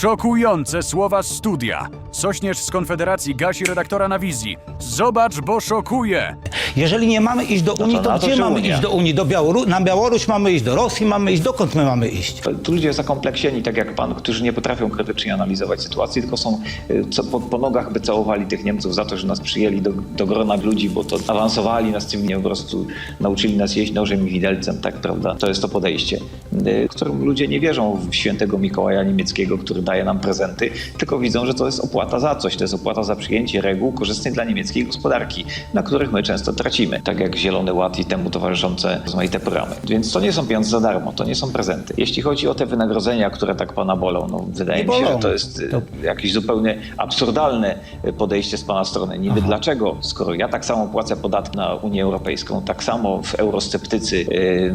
Szokujące słowa studia. Sośnierz z Konfederacji gasi redaktora na wizji. Zobacz, bo szokuje. Jeżeli nie mamy iść do Unii, to, NATO gdzie mamy Unia? iść do Unii? Do Białoru- na Białoruś mamy iść, do Rosji mamy iść, dokąd my mamy iść? Tu ludzie zakompleksieni, tak jak pan, którzy nie potrafią krytycznie analizować sytuacji, tylko są y, co, po, po nogach by całowali tych Niemców za to, że nas przyjęli do, do grona ludzi, bo to awansowali nas tym, nie po prostu nauczyli nas jeść nożem i widelcem, tak prawda? To jest to podejście, y, którym ludzie nie wierzą w świętego Mikołaja niemieckiego, który daje nam prezenty, tylko widzą, że to jest opłata za coś, to jest opłata za przyjęcie reguł korzystnych dla niemieckiej gospodarki, na których my często tracimy, tak jak Zielony Ład i temu towarzyszące rozmaite programy. Więc to nie są pieniądze za darmo, to nie są prezenty. Jeśli chodzi o te wynagrodzenia, które tak pana bolą, no wydaje mi się, że to jest To- jakieś zupełnie absurdalne y, podejście z pana strony. Niby dlaczego, skoro ja tak samo płacę podatki na Unię Europejską, tak samo w eurosceptycy y, y,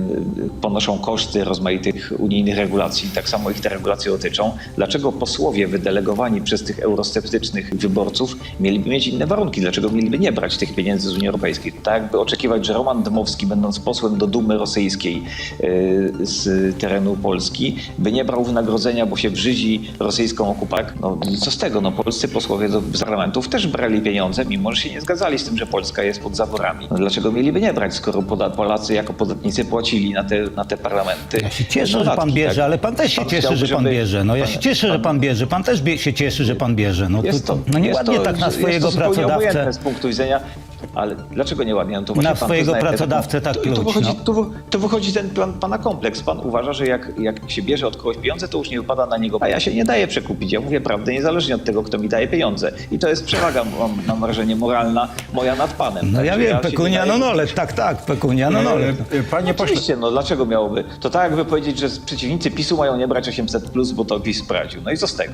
ponoszą koszty rozmaitych unijnych regulacji, tak samo ich te regulacje dotyczą, dlaczego posłowie wydelegowani przez tych eurosceptycznych wyborców mieliby mieć inne warunki? Dlaczego mieliby nie brać tych pieniędzy z Unii Europejskiej? Tak jakby oczekiwać, że Roman Dmowski, będąc posłem do Dumy Rosyjskiej y, z terenu Polski, by nie brał wynagrodzenia, bo się brzydzi rosyjską okupacją. No co z tego? No, polscy posłowie do z parlamentów też brali pieniądze, mimo że się nie zgadzali z tym, że Polska jest pod zaworami. No, dlaczego mieliby nie brać, skoro Polacy jako podatnicy płacili na te, na te parlamenty? Ja się cieszę, że pan bierze, tak? ale pan też się Pan cieszy, że pan żeby- bierze. No ja się cieszę, że pan bierze. Pan też się cieszy, że pan bierze. No, to, to, no nieładnie tak na swojego pracodawcę. z punktu widzenia. Ale dlaczego nieładnie? No to właśnie Na pan swojego te- pracodawcę tak tu, pluć, tu, wychodzi, no. tu, tu wychodzi ten plan, pana kompleks. Pan uważa, że jak, jak się bierze od kogoś pieniądze, to już nie wypada na niego. A ja się nie daję przekupić. Ja mówię prawdę niezależnie od tego, kto mi daje pieniądze. I to jest przewaga, mam, mam wrażenie, moralna moja nad panem. No ja Także wiem, się pekunia no nolek, tak, tak, pekunia no nolek. E, e, Panie pośle, Oczywiście, no dlaczego miałoby? To tak jakby powiedzieć, że przeciwnicy PiSu mają nie brać 800+, plus, bo to PiS sprawdził. No i co z tego?